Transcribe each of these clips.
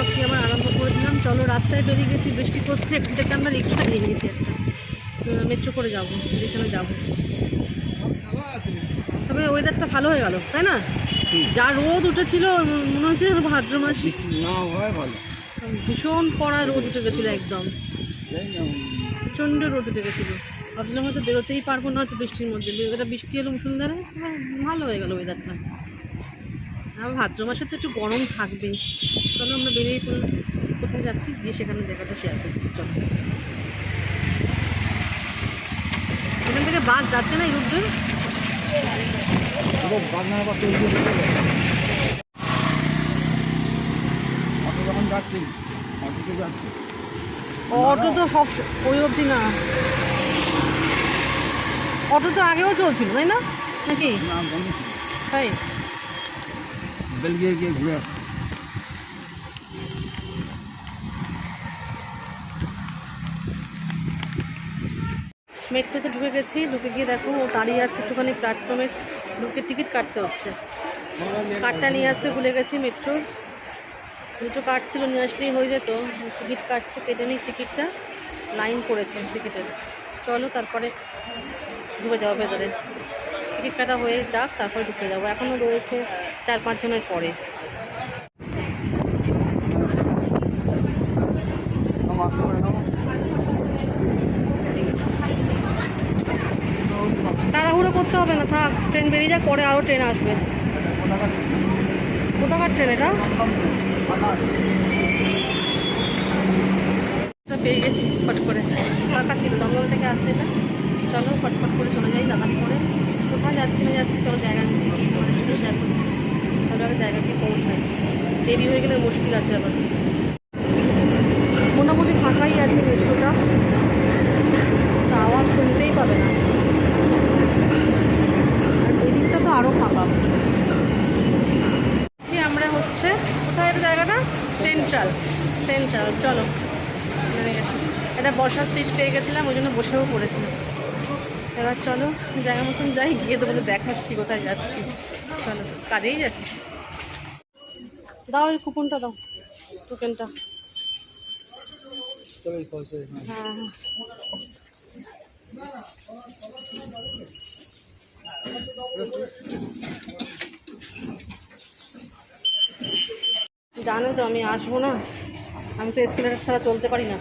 Blog কি আবার আরম্ভ করে দিলাম। চলো রাস্তায় বেরিয়ে গেছি বৃষ্টি পড়ছে একটু থেকে আমরা রিক্সা নিয়ে নিয়েছি একটা। মেট্রো করে যাব যেখানে যাব। তবে ওয়েদারটা ভালো হয়ে গেল তাই না? যা রোদ উঠেছিল মনে হচ্ছে ভাদ্র মাস। হয় ভীষণ কড়া রোদ উঠে গেছিল একদম। প্রচণ্ড রোদ উঠে গেছিল। ভাবলাম হয়তো বেরোতেই পারব না হয়তো বৃষ্টির মধ্যে। এটা বৃষ্টি এলো মুসুলধারে এবার ভালো হয়ে গেল ওয়েদারটা আর ভাদ্র মাসে তো একটু গরম থাকবেই। চলো আমরা বেরিয়ে পড়লাম কোথায় যাচ্ছি? গিয়ে সেখানে জায়গাটা শেয়ার করছি চলো। এখান থেকে বাস যাচ্ছে না এই। অটো তো সব ওই অবধি না। অটো তো আগেও চলছিল তাই না? নাকি। তাই? বেলগিয়ে গিয়ে ঘুরে আসছি। মেট্রোতে ঢুকে গেছি, ঢুকে গিয়ে দেখো ও দাঁড়িয়ে আছে একটুখানি প্ল্যাটফর্মে ঢুকে টিকিট কাটতে হচ্ছে। কার্ডটা নিয়ে আসতে ভুলে গেছি মেট্রোর দুটো কার্ড ছিল, নিয়ে আসলেই হয়ে যেত। টিকিট কাটছে, কেটে নিই টিকিটটা লাইন পড়েছে টিকিটের চলো তারপরে ঢুকে যাব ভেতরে। টিকিট কাটা হয়ে যাক, তারপরে ঢুকে যাব। এখনও রয়েছে চার পাঁচজনের পরে নামো, আসতে পারে নামো। তাড়াহুড়ো করতে হবে না, থাক ট্রেন বেরিয়ে যাক, পরে আরও ট্রেন আসবে। কোথাকার ট্রেন এটা? পেয়ে গেছি, ফট করে। ফাঁকা ছিল, দমদম থেকে আসছে এটা। চলো ফটফট করে চলে যাই দাদানি করে। কোথায় যাচ্ছি, না যাচ্ছি, চলো জায়গা কি তোমাদের সাথে শেয়ার করছি। চলো আগে জায়গা গিয়ে পৌঁছাই। দেরি হয়ে গেলে মুশকিল আছে আবার মোটামুটি ফাঁকাই আছে মেট্রোটা তা আওয়াজ শুনতেই পাবে না আর ওই দিকটা তো আরও ফাঁকা আছি আমরা হচ্ছে কোথায় এটা জায়গাটা সেন্ট্রাল সেন্ট্রাল, চলো। গেছি। একটা বসার সিট পেয়ে গেছিলাম, ওই জন্য বসেও পড়েছিলাম এবার চলো জায়গা মতন যাই, গিয়ে তোমাদের দেখাচ্ছি, কোথায় যাচ্ছি। চলো, কাজেই যাচ্ছি। দাও এই কুপনটা, দাও এখানে। হ্যাঁ হ্যাঁ। জানো তো, আমি আসব না। আমি তো এসকেলেটার ছাড়া চলতে পারি না।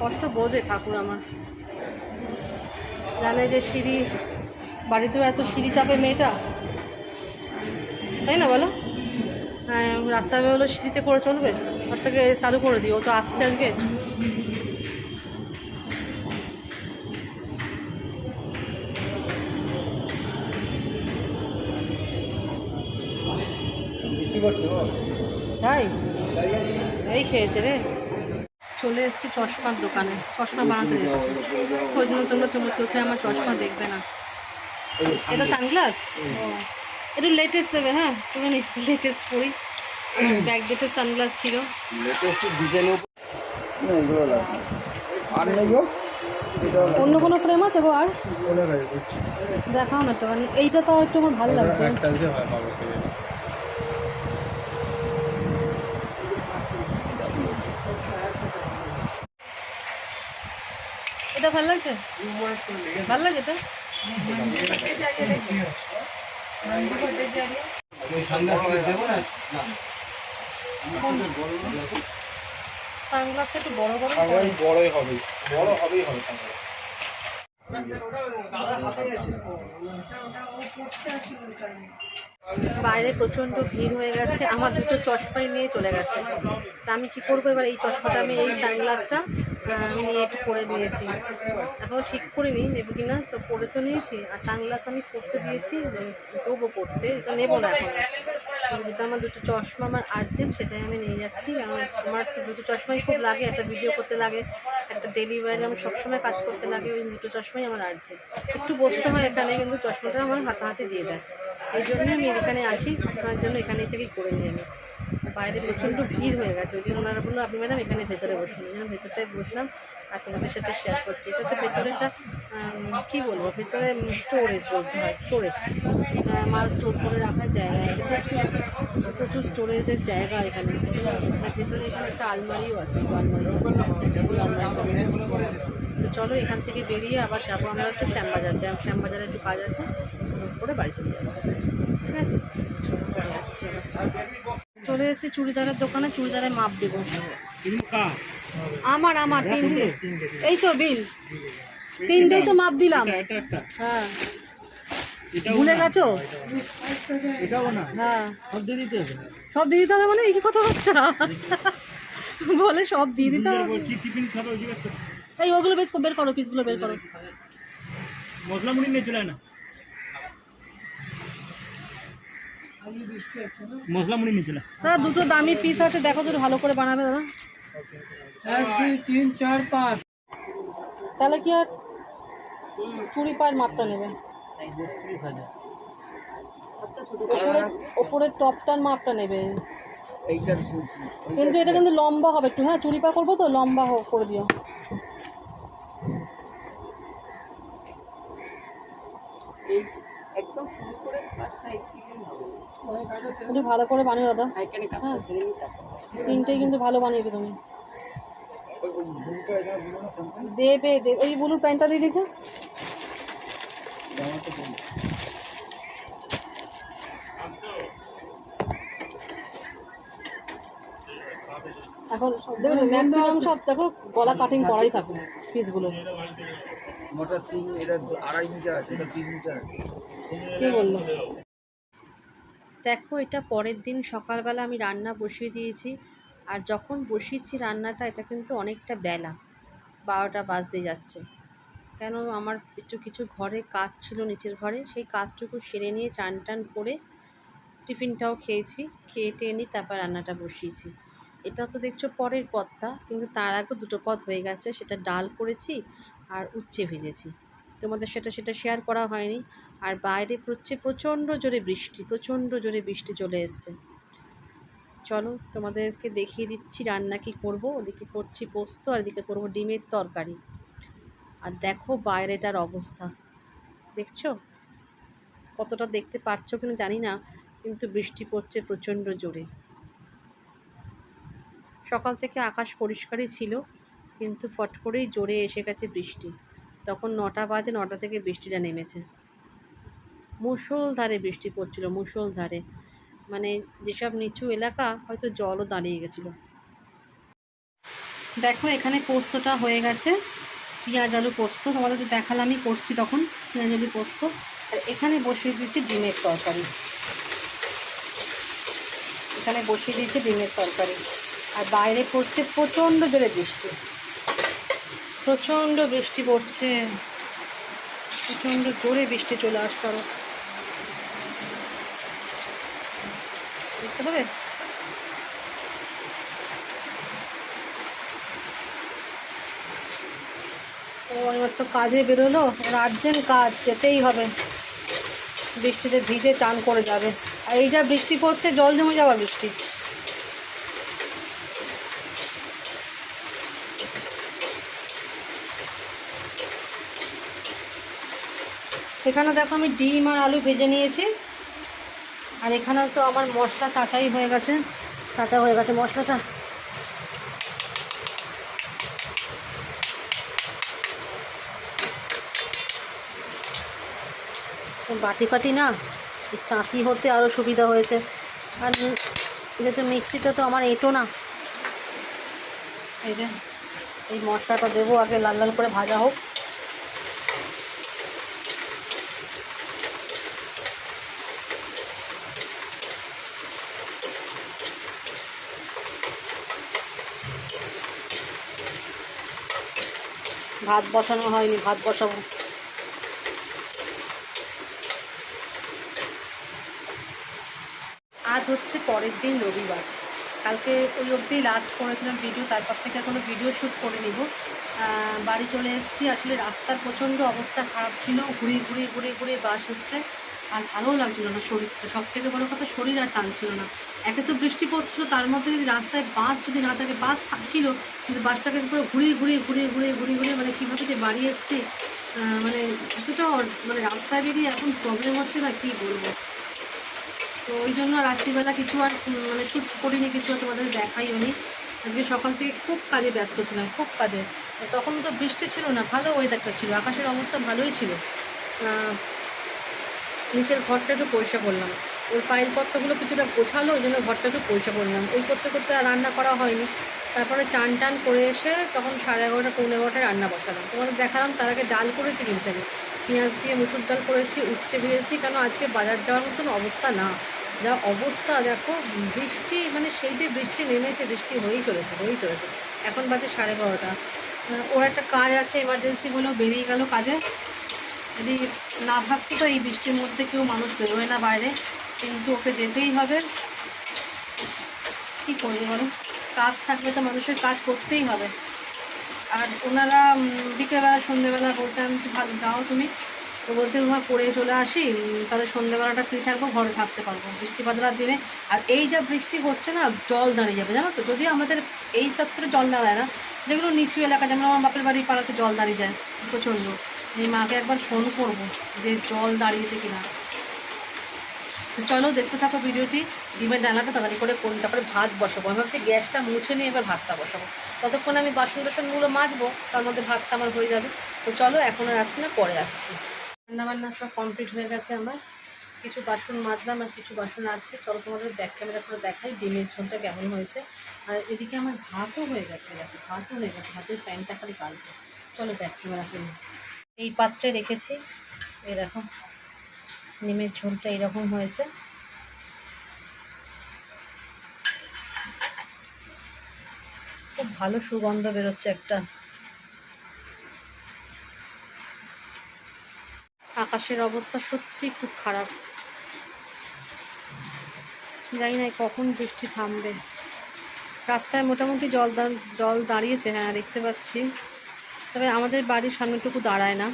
কষ্ট বোঝে ঠাকুর আমার। জানে যে সিঁড়ি, বাড়িতেও এত সিঁড়ি চাপে মেয়েটা। তাই না বলো? হ্যাঁ রাস্তা বেরোলো সিঁড়িতে করে চলবে। তার থেকে চালু করে দিও ও তো আসছে আজকে। তাই? এই খেয়েছে রে। চলে এসেছি চশমার দোকানে। চশমা বানাতে এসেছি। ওই জন্য তোমরা তোমার চোখে আমার চশমা দেখবে না। এটা সানগ্লাস? একটু লেটেস্ট দেবে হ্যাঁ? তুমি লেটেস্ট পরি। ব্যাক ডেটের সানগ্লাস ছিল। লেটেস্ট আর নেব অন্য কোনো ফ্রেম আছে গো আর? দেখাও না তো। মানে এইটা তো একটু আমার ভালো লাগছে এক সাইজে হয় পাবো সেটা এটা ভালো লাগছে? ভালো লাগে তো? সানগ্লাস দেবো না না সানগ্লাসটা একটু বড় বড় সানগ্লাস বড়ই হবে। বড় হবেই হবে সানগ্লাস। বাইরে প্রচণ্ড ভিড় হয়ে গেছে। আমার দুটো চশমাই নিয়ে চলে গেছে। তা আমি কি করব এবার এই চশমাটা, আমি এই সানগ্লাসটা নিয়ে একটু পরে নিয়েছি। এখনও ঠিক করিনি, নেব কি না তো পরে তো নিয়েছি। আর সানগ্লাস আমি পরতে দিয়েছি দেবো পরতে, এটা নেব না এখন। যেটা আমার দুটো চশমা আমার আর্জেন্ট সেটাই আমি নিয়ে যাচ্ছি। কারণ আমার তো দুটো চশমাই খুব লাগে, একটা ভিডিও করতে লাগে, একটা ডেলিভারি আমি সবসময় কাজ করতে লাগে, ওই দুটো চশমাই আমার আর্জেন্ট একটু বসতে হয় এখানে, কিন্তু চশমাটা আমার হাতাহাতি দিয়ে দেয়। এই জন্যই আমি এখানে আসি, আপনার জন্য এখানে থেকেই করে নিয়ে আমি বাইরে প্রচণ্ড ভিড় হয়ে গেছে, ওই জন্য ওনারা বলল, আপনি ম্যাডাম এখানে ভেতরে বসুন। এই জন্য ভেতরটায় বসলাম আর তোমাদের সাথে শেয়ার করছি। এটা হচ্ছে ভেতরেটা কী বলব? ভেতরে স্টোরেজ বলতে হয় স্টোরেজ মাল স্টোর করে রাখার জায়গা আছে। প্রচুর স্টোরেজের জায়গা এখানে। ভেতরে এখানে একটা আলমারিও আছে আলমারি তো চলো এখান থেকে বেরিয়ে আবার যাব। আমরা একটু শ্যামবাজার যাই। শ্যামবাজারে একটু কাজ আছে। করে বাড়ি চলে যাব। ঠিক আছে? পরে আসছি চলে এসেছি চুড়িদারের দোকানে চুড়িদারের মাপ দেবো। আমার আমার তিনটে। এই তো বিল। তিনটেই তো মাপ দিলাম। হ্যাঁ। ভুলে গেছো? হ্যাঁ। সব দিয়ে দিতে হবে। সব দিয়ে দিতে হবে মানে এই কথা বাচ্চা বলে সব দিয়ে দিতে হবে। এই ওগুলো বেশ বের করো পিসগুলো বের করো। মশলা মুড়ি নিয়ে চলে না। মশলা মুড়ি নিয়ে চলে আয়। দাদা দুটো দামি পিস আছে দেখো তো ভালো করে বানাবে দাদা। এক দুই তিন চার পাঁচ। তাহলে কি আর চুড়ি পায়ের মাপটা নেবে? ওপরে ওপরের টপটার মাপটা নেবে। কিন্তু এটা কিন্তু লম্বা হবে একটু হ্যাঁ চুড়ি পা করব তো লম্বা করে দিও একদম শুরু করে ফার্স্ট সাইড থেকে হবে একটু ভালো করে বানিয়ে দাদা। হ্যাঁ। তিনটেই কিন্তু ভালো বানিয়েছো তুমি। দেবে দেবে ওই ব্লু প্যান্টটা দিয়ে দিয়েছে। এখন দেখো ম্যাক্সিমাম সব দেখো গলা কাটিং করাই থাকে পিসগুলো মোটা তিন এটা আড়াই মিটার আছে এটা তিন মিটার আছে। কে বলল? দেখো, এটা পরের দিন সকালবেলা আমি রান্না বসিয়ে দিয়েছি। আর যখন বসিয়েছি রান্নাটা, এটা কিন্তু অনেকটা বেলা। বারোটা বাজতে যাচ্ছে। কেন, আমার একটু কিছু ঘরে কাজ ছিল নিচের ঘরে, সেই কাজটুকু সেরে নিয়ে চান টান করে টিফিনটাও খেয়েছি। খেয়ে টেয়ে নিয়ে তারপর রান্নাটা বসিয়েছি। এটা তো দেখছ পরের পদটা, কিন্তু তার আগে দুটো পদ হয়ে গেছে। সেটা ডাল করেছি আর উচ্ছে ভেজেছি। তোমাদের সেটা সেটা শেয়ার করা হয়নি। আর বাইরে পড়ছে প্রচণ্ড জোরে বৃষ্টি, প্রচণ্ড জোরে বৃষ্টি চলে এসছে। চলো তোমাদেরকে দেখিয়ে দিচ্ছি রান্না কি করব। ওদিকে করছি পোস্ত আর এদিকে করব ডিমের তরকারি। আর দেখো বাইরেটার অবস্থা। দেখছ? কতটা দেখতে পারছ কিনা জানি না, কিন্তু বৃষ্টি পড়ছে প্রচণ্ড জোরে। সকাল থেকে আকাশ পরিষ্কারই ছিল, কিন্তু ফট করেই জোরে এসে গেছে বৃষ্টি। তখন নটা বাজে, নটা থেকে বৃষ্টিটা নেমেছে। মুষলধারে বৃষ্টি পড়ছিল, মুষলধারে। মানে যেসব নিচু এলাকা, হয়তো জলও দাঁড়িয়ে গেছিল। দেখো, এখানে পোস্তটা হয়ে গেছে। পেঁয়াজ, আলু পোস্ত তোমাদের তো দেখালামই করছি তখন পেঁয়াজ, আলু পোস্ত। আর এখানে বসিয়ে দিচ্ছি ডিমের তরকারি। এখানে বসিয়ে দিয়েছি ডিমের তরকারি। আর বাইরে পড়ছে প্রচণ্ড জোরে বৃষ্টি। প্রচণ্ড বৃষ্টি পড়ছে। প্রচণ্ড জোরে বৃষ্টি চলে আসতে হবে দেখতে পাবে? ও, এবার তো কাজে বেরোলো। ওর আর্জেন্ট কাজ, যেতেই হবে। বৃষ্টিতে ভিজে চান করে যাবে। আর এই যা বৃষ্টি পড়ছে, জল জমে যাওয়া বৃষ্টি। এখানে দেখো আমি ডিম আর আলু ভেজে নিয়েছি। আর এখানে তো আমার মশলা চাচাই হয়ে গেছে। চাচা হয়ে গেছে মশলাটা। বাটি ফাটি না চাঁচি হতে আরও সুবিধা হয়েছে। আর যেহেতু মিক্সিতে তো আমার এঁটো না। এই যে, এই মশলাটা দেবো আগে লাল লাল করে ভাজা হোক। ভাত বসানো হয়নি, ভাত বসাবো। আজ হচ্ছে পরের দিন রবিবার। কালকে ওই অবধি লাস্ট করেছিলাম ভিডিও তারপর থেকে কোনো ভিডিও শ্যুট করে নিব। বাড়ি চলে এসেছি, আসলে রাস্তার প্রচণ্ড অবস্থা খারাপ ছিল ঘুরে ঘুরে ঘুরে ঘুরে বাস এসছে। আর ভালোও লাগছিল না শরীরটা। সব থেকে বড় কথা শরীর আর টানছিল না। একে তো বৃষ্টি পড়ছিল, তার মধ্যে যদি রাস্তায় বাস যদি না থাকে, বাস ছিল, কিন্তু বাসটাকে পুরো ঘুরিয়ে ঘুরিয়ে ঘুরিয়ে ঘুরিয়ে ঘুরিয়ে ঘুরিয়ে মানে কীভাবে যে বাড়ি এসছে মানে এতটা মানে রাস্তায় বেরিয়ে এখন প্রবলেম হচ্ছে না, কী বলব? তো ওই জন্য রাত্রিবেলা কিছু আর মানে শ্যুট করিনি, কিছু তোমাদের দেখাইও নি। আজকে সকাল থেকে খুব কাজে ব্যস্ত ছিলাম, খুব কাজে। তখন তো বৃষ্টি ছিল না, ভালো ওয়েদারটা ছিল, আকাশের অবস্থা ভালোই ছিল। নিচের ঘরটা একটু পয়সা করলাম। ওর ফাইলপত্রগুলো কিছুটা গোছালো, ওই জন্য ঘরটা একটু পয়সা করলাম। ওই করতে করতে আর রান্না করা হয়নি। তারপরে চান টান করে এসে তখন সাড়ে এগারোটা, পৌনে এগারোটায় রান্না বসালাম। তোমাদের দেখালাম তার আগে ডাল করেছি কিন্তু আমি। পেঁয়াজ দিয়ে মুসুর ডাল করেছি, উচ্ছে ভেজেছি, কেন আজকে বাজার যাওয়ার মতন অবস্থা না। যা অবস্থা, দেখো, বৃষ্টি মানে সেই যে বৃষ্টি নেমেছে, বৃষ্টি হয়েই চলেছে হয়েই চলেছে। এখন বাজে সাড়ে বারোটা ওর একটা কাজ আছে এমার্জেন্সি বলেও বেরিয়ে গেল কাজে। যদি না থাকতো তো এই বৃষ্টির মধ্যে কেউ মানুষ বেরোয় না বাইরে, কিন্তু ওকে যেতেই হবে। কী করবে বলো? কাজ থাকলে তো মানুষের কাজ করতেই হবে। আর ওনারা বিকেলবেলা সন্ধ্যেবেলা বলতেন যে ভালো যাও তুমি। তো বলতে তোমার পড়ে চলে আসি। তাহলে সন্ধ্যেবেলাটা ফ্রি থাকব, ঘরে থাকতে পারব। বৃষ্টি দিনে, আর এই যা বৃষ্টি হচ্ছে না, জল দাঁড়িয়ে যাবে, জানো তো? যদিও আমাদের এই চত্বরে জল দাঁড়ায় না, যেগুলো নিচু এলাকা, যেমন আমার বাপের বাড়ির পাড়াতে জল দাঁড়িয়ে যায় প্রচণ্ড। এই মাকে একবার ফোন করব যে জল দাঁড়িয়েছে কিনা। তো চলো দেখতে থাকো ভিডিওটি। ডিমের ডালাটা তাড়াতাড়ি করে কোন তারপরে ভাত বসাবো। আমি ভাবছি গ্যাসটা মুছে নিয়ে এবার ভাতটা বসাবো। ততক্ষণ আমি বাসন টাসনগুলো মাজবো, তার মধ্যে ভাতটা আমার হয়ে যাবে। তো চলো এখন আর আসছি না, পরে আসছি। রান্না বান্না সব কমপ্লিট হয়ে গেছে আমার। কিছু বাসন মাজলাম আর কিছু বাসন আছে। চলো তোমাদের ব্যাক ক্যামেরা করে দেখাই ডিমের ঝোলটা কেমন হয়েছে। আর এদিকে আমার ভাতও হয়ে গেছে ভাতও হয়ে গেছে। ভাতের প্যানটা খালি কালকে চলো ব্যাক ক্যামেরা করে। এই পাত্রে রেখেছি। এই দেখো, নিমের ঝোলটা এরকম হয়েছে। খুব ভালো সুগন্ধ বেরোচ্ছে একটা। আকাশের অবস্থা সত্যি খুব খারাপ। জানি না কখন বৃষ্টি থামবে। রাস্তায় মোটামুটি জল দা- জল দাঁড়িয়েছে হ্যাঁ দেখতে পাচ্ছি। তবে আমাদের বাড়ির সামনেটুকু দাঁড়ায় না।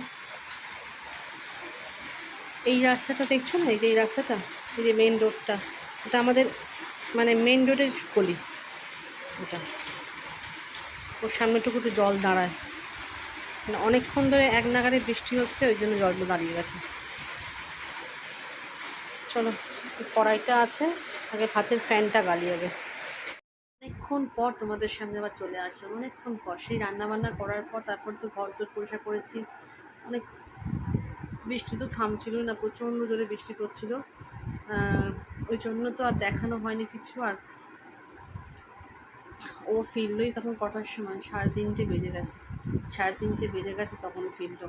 এই রাস্তাটা দেখছ না? এই যে এই রাস্তাটা? এই যে মেন রোডটা এটা আমাদের মানে মেন রোডের গলি। ওটা ওর সামনেটুকু একটু জল দাঁড়ায়। মানে অনেকক্ষণ ধরে এক নাগারে বৃষ্টি হচ্ছে, ওই জন্য জলটা দাঁড়িয়ে গেছে। চলো, কড়াইটা আছে। আগে ভাতের ফ্যানটা গালিয়ে যাবে অনেকক্ষণ পর তোমাদের সামনে আবার চলে আসলাম। অনেকক্ষণ পর সেই রান্না বান্না করার পর তারপর তো ঘর তোর পরিষ্কার করেছি। অনেক বৃষ্টি তো থামছিলই না, প্রচণ্ড জোরে বৃষ্টি পড়ছিল। ওই জন্য তো আর দেখানো হয়নি কিছু। আর ও ফিরলোই তখন কটার সময়? সাড়ে তিনটে বেজে গেছে। সাড়ে তিনটে বেজে গেছে তখন ফিরলো।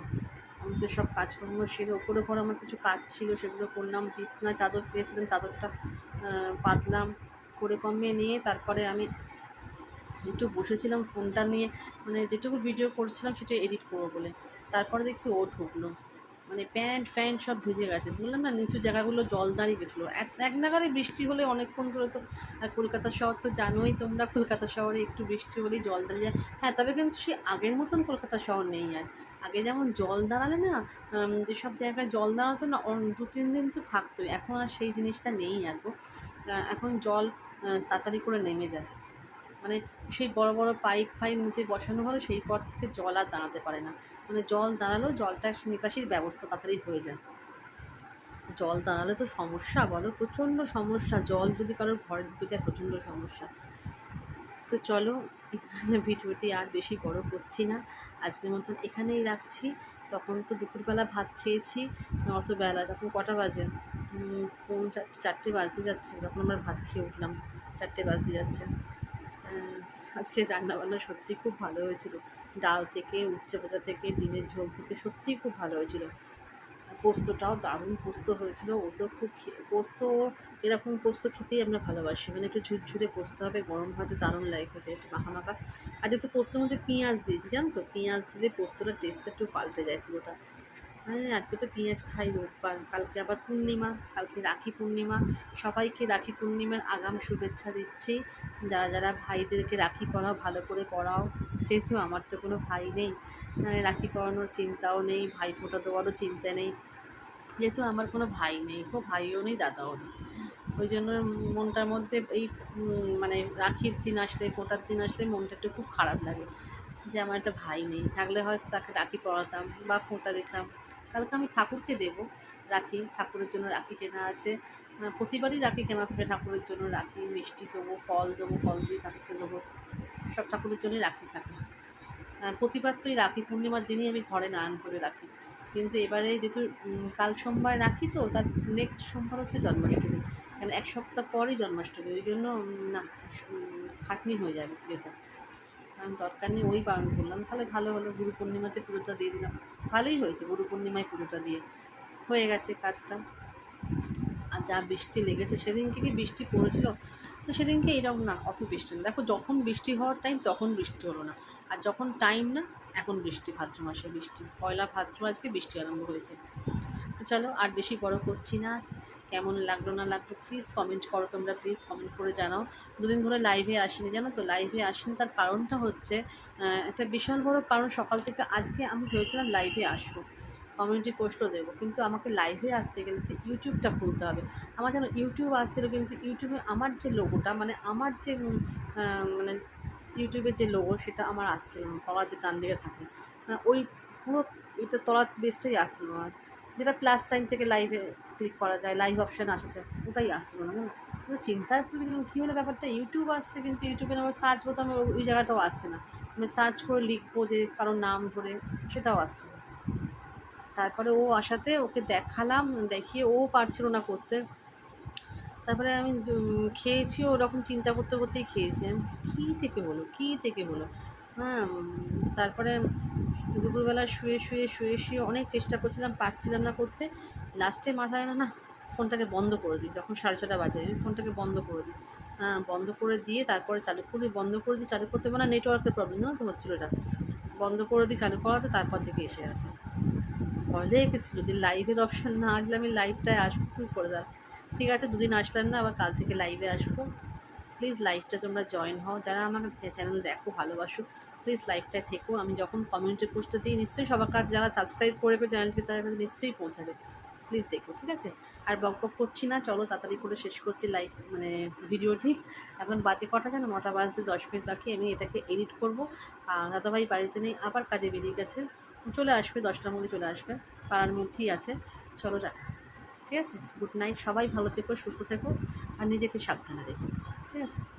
আমি তো সব কাজকর্ম সেরে ওপরে ঘর আমার কিছু কাজ ছিল, সেগুলো করলাম। বিছনা, চাদর পেয়েছিলাম, চাদরটা পাতলাম। করে কমিয়ে নিয়ে তারপরে আমি একটু বসেছিলাম ফোনটা নিয়ে মানে যেটুকু ভিডিও করছিলাম সেটা এডিট করব বলে। তারপরে দেখি ও ঢুকলো। মানে প্যান্ট ফ্যান্ট সব ভিজে গেছে। বললাম না, নিচু জায়গাগুলো জল দাঁড়িয়ে গেছিল। এক নাগারে বৃষ্টি হলে অনেকক্ষণ ধরে তো, আর কলকাতা শহর তো জানোই তোমরা, কলকাতা শহরে একটু বৃষ্টি হলেই জল দাঁড়িয়ে যায়। হ্যাঁ তবে কিন্তু সে আগের মতন কলকাতা শহর নেই আর। আগে যেমন জল দাঁড়ালে না যেসব জায়গায় জল দাঁড়াতো না দু, তিন দিন তো থাকতোই। এখন আর সেই জিনিসটা নেই আর এখন জল তাড়াতাড়ি করে নেমে যায়। মানে সেই বড় বড় পাইপ ফাইপ নিচে বসানো হলো, সেই পর থেকে জল আর দাঁড়াতে পারে না। মানে জল দাঁড়ালেও জলটা নিকাশির ব্যবস্থা তাড়াতাড়ি হয়ে যায়। জল দাঁড়ালে তো সমস্যা, বলো, প্রচণ্ড সমস্যা। জল যদি কারোর ঘরে ঢুকে যায়, প্রচণ্ড সমস্যা। তো চলো ভিডিওটি আর বেশি বড় করছি না। আজকের মতন এখানেই রাখছি। তখন তো দুপুরবেলা ভাত খেয়েছি, অত বেলা, তখন কটা বাজে? কোন চারটে চারটে বাজতে যাচ্ছে, যখন আমরা ভাত খেয়ে উঠলাম, চারটে বাজতে যাচ্ছে। আজকে রান্নাবান্না সত্যি খুব ভালো হয়েছিল। ডাল থেকে, উচ্চে ভাজা থেকে, ডিমের ঝোল থেকে সত্যিই খুব ভালো হয়েছিল। পোস্তটাও দারুণ পোস্ত হয়েছিল। ও তো খুব পোস্ত এরকম পোস্ত খেতেই আমরা ভালোবাসি। মানে একটু ঝুরঝুরে পোস্ত হবে, গরম ভাতে দারুণ লাগে খেতে, একটু মাখা মাখা। আর যেহেতু পোস্তর মধ্যে পেঁয়াজ দিয়েছি, জানো তো? পেঁয়াজ দিলে পোস্তটার টেস্টটা একটু পাল্টে যায় পুরোটা। আজকে তো পেঁয়াজ খাই রোববার। কালকে আবার পূর্ণিমা, কালকে রাখি পূর্ণিমা। সবাইকে রাখি পূর্ণিমার আগাম শুভেচ্ছা দিচ্ছি। যারা যারা ভাইদেরকে রাখি পড়াও, ভালো করে পরাও যেহেতু আমার তো কোনো ভাই নেই রাখি পরানোর চিন্তাও নেই, ভাই ফোটা দেওয়ারও চিন্তা নেই। যেহেতু আমার কোনো ভাই নেই, কোনো ভাইও নেই, দাদাও নেই। ওই জন্য মনটার মধ্যে এই মানে রাখির দিন আসলে, ফোটার দিন আসলে মনটা একটু খুব খারাপ লাগে যে আমার একটা ভাই নেই। থাকলে হয়তো তাকে রাখি পড়াতাম বা ফোঁটা দিতাম। কালকে আমি ঠাকুরকে দেব, রাখি, ঠাকুরের জন্য রাখি কেনা আছে। প্রতিবারই রাখি কেনা থাকে, ঠাকুরের জন্য রাখি, মিষ্টি দেবো, ফল দেবো, ফল দিয়ে ঠাকুরকে দেবো। সব ঠাকুরের জন্যই রাখি থাকে। প্রতিবার তো এই রাখি পূর্ণিমার দিনই আমি ঘরে নারায়ণ করে রাখি। কিন্তু এবারে যেহেতু কাল সোমবার রাখি তো, তার নেক্সট সোমবার হচ্ছে জন্মাষ্টমী। কারণ এক সপ্তাহ পরই জন্মাষ্টমী, ওই জন্য না খাটনি হয়ে যাবে যেটা। কারণ দরকার নেই, ওই পালন করলাম। তাহলে ভালো হলো, গুরু পূর্ণিমাতে পুরোটা দিয়ে দিলাম। ভালোই হয়েছে গুরু পূর্ণিমায় পুরোটা দিয়ে। হয়ে গেছে কাজটা। আর যা বৃষ্টি লেগেছে, সেদিনকে কি বৃষ্টি পড়েছিল? তো সেদিনকে এরকম না, অত বৃষ্টি না। দেখো, যখন বৃষ্টি হওয়ার টাইম তখন বৃষ্টি হলো না। আর যখন টাইম না, এখন বৃষ্টি, ভাদ্র মাসে বৃষ্টি। পয়লা ভাদ্র আজকে বৃষ্টি আরম্ভ হয়েছে। চলো, আর বেশি বড় করছি না। কেমন লাগল না লাগল প্লিজ কমেন্ট করো, তোমরা প্লিজ কমেন্ট করে জানাও। দুদিন ধরে লাইভে আসিনি, জানো তো? লাইভে আসিনি, তার কারণটা হচ্ছে একটা বিশাল বড় কারণ সকাল থেকে আজকে আমি ভেবেছিলাম লাইভে আসব। কমিউনিটি পোস্টও দেবো, কিন্তু আমাকে লাইভে আসতে গেলে তো ইউটিউবটা খুলতে হবে। আমার যেন ইউটিউব আসছিল, কিন্তু ইউটিউবে আমার যে লোগোটা মানে আমার যে মানে ইউটিউবের যে লোগো সেটা আমার আসছিল না, তলার যে ডান দিকে থাকে মানে ওই পুরো এটা তলার বেসটাই আসছিল না। যেটা প্লাস সাইন থেকে লাইভে ক্লিক করা যায় লাইভ অপশান আসা যায়, ওটাই আসছিল না জানো? তো চিন্তায় পড়ে গেলাম, কী হলো ব্যাপারটা? ইউটিউব আসছে কিন্তু ইউটিউবে আমার সার্চ বোতামে ওই- ওই জায়গাটাও আসছে না। আমি সার্চ করে লিখব যে কারোর নাম ধরে, সেটাও আসছে না। তারপরে ও আসাতে ওকে দেখালাম, দেখিয়ে ও পারছিল না করতে। তারপরে আমি খেয়েছি, ওরকম চিন্তা করতে করতেই খেয়েছি। আমি কী থেকে হলো কী থেকে হলো হ্যাঁ তারপরে দুপুরবেলা শুয়ে শুয়ে শুয়ে শুয়ে অনেক চেষ্টা করছিলাম, পারছিলাম না করতে। লাস্টে মাথায় না না, ফোনটাকে বন্ধ করে দিই। যখন সাড়ে ছটা বাজে, আমি ফোনটাকে বন্ধ করে দিই। হ্যাঁ বন্ধ করে দিয়ে তারপরে চালু করি। বন্ধ করে দিই চালু করতে মানে নেটওয়ার্কের প্রবলেম না তো হচ্ছিল এটা? বন্ধ করে দিই চালু করা করাতে তারপর থেকে এসে আছে ভয় লেগে গেছিল যে লাইভের অপশান না আসলে আমি লাইভটায় আসব, কী করে দাঁড়া ঠিক আছে, দুদিন আসলাম না, আবার কাল থেকে লাইভে আসব। প্লিজ লাইভটা তোমরা জয়েন হও। যারা আমার চ্যানেল দেখো, ভালোবাসো প্লিজ লাইভটায় থেকো। আমি যখন কমিউনিটি পোস্টটা দিই, নিশ্চয়ই সবার কাছে যারা সাবস্ক্রাইব করবে চ্যানেলটি তাদের কাছে নিশ্চয়ই পৌঁছাবে। প্লিজ দেখো, ঠিক আছে? আর বক বক করছি না, চলো তাড়াতাড়ি করে শেষ করছি লাইভ মানে ভিডিওটি এখন বাজে কটা জানো? নটা বাজতে দশ মিনিট বাকি, আমি এটাকে এডিট করব। দাদাভাই বাড়িতে নেই, আবার কাজে বেরিয়ে গেছে। চলে আসবে, দশটার মধ্যে চলে আসবে। পাড়ার মধ্যেই আছে। চলো টাটা। ঠিক আছে? গুড নাইট সবাই ভালো থেকো, সুস্থ থেকো, আর নিজেকে সাবধানে রেখো। ঠিক আছে